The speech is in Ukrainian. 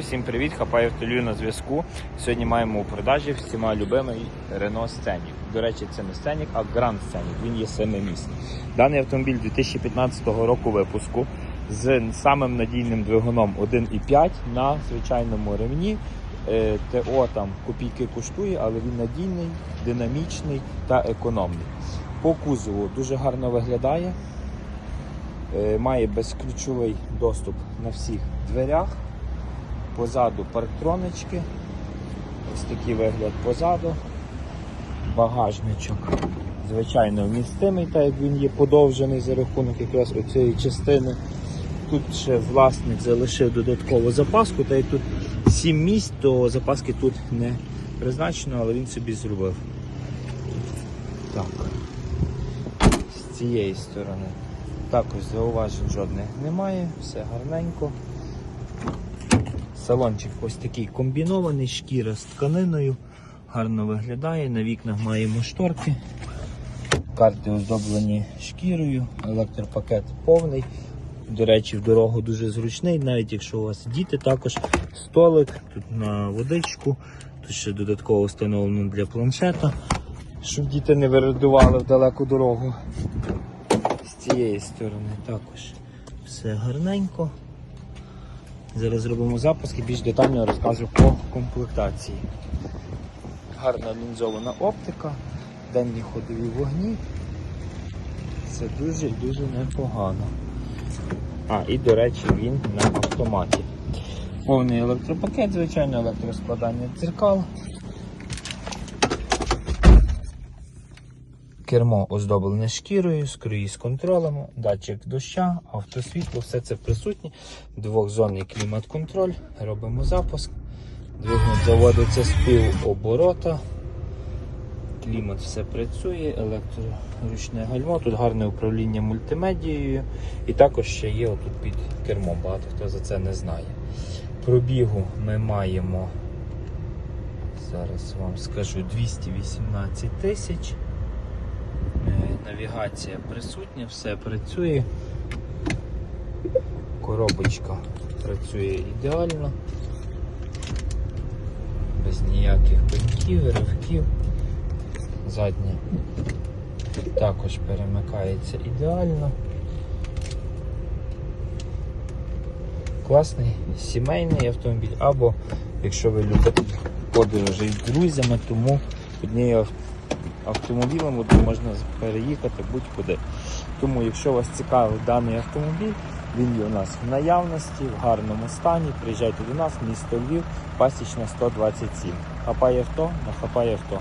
Всім привіт, хапаю автолюю на зв'язку. Сьогодні маємо у продажі всіма любимий Renault Scenic. До речі, це не Scenic, а Grand Scenic. Він є семимісний. Даний автомобіль 2015 року випуску з самим надійним двигуном 1,5 на звичайному ремні. Е, ТО там копійки коштує, але він надійний, динамічний та економний. По кузову дуже гарно виглядає. Е, Має безключовий доступ на всіх дверях. Позаду парктронички. Ось такий вигляд позаду. Багажничок. Звичайно, вмістимий, так як він є подовжений за рахунок якраз оцієї частини. Тут ще власник залишив додаткову запаску, та й тут 7 місць, то запаски тут не призначено, але він собі зробив. Так. З цієї сторони. Також зауважень жодних немає, все гарненько. Салончик ось такий комбінований, шкіра з тканиною, гарно виглядає. На вікнах маємо шторки. Карти оздоблені шкірою, електропакет повний. До речі, в дорогу дуже зручний, навіть якщо у вас діти, також столик тут на водичку, тут ще додатково встановлено для планшета, щоб діти не вирадували в далеку дорогу. З цієї сторони також все гарненько. Зараз зробимо запуск і більш детально розкажу по комплектації. Гарна лінзована оптика, денні ходові вогні. Це дуже і дуже непогано. А, і до речі, він на автоматі. Повний електропакет, звичайно, електроскладання дзеркал. Кермо оздоблене шкірою, з контролем, датчик доща, автосвітло, все це присутнє. Двохзонний клімат-контроль. Робимо запуск. Двигун заводиться з пів оборота. Клімат все працює, електроручне гальмо, тут гарне управління мультимедією. І також ще є отут під кермом, багато хто за це не знає. Пробігу ми маємо, зараз вам скажу, 218 тисяч. Навігація присутня, все працює. Коробочка працює ідеально, без ніяких пеньків, ривків. Заднє також перемикається ідеально. Класний сімейний автомобіль, або якщо ви любите подорожі з друзями, тому однією автомобілем можна переїхати будь-куди. Тому, якщо вас цікавий даний автомобіль, він є у нас в наявності, в гарному стані. Приїжджайте до нас, місто Львів, пасічна 127. Хапає авто, на хапає авто.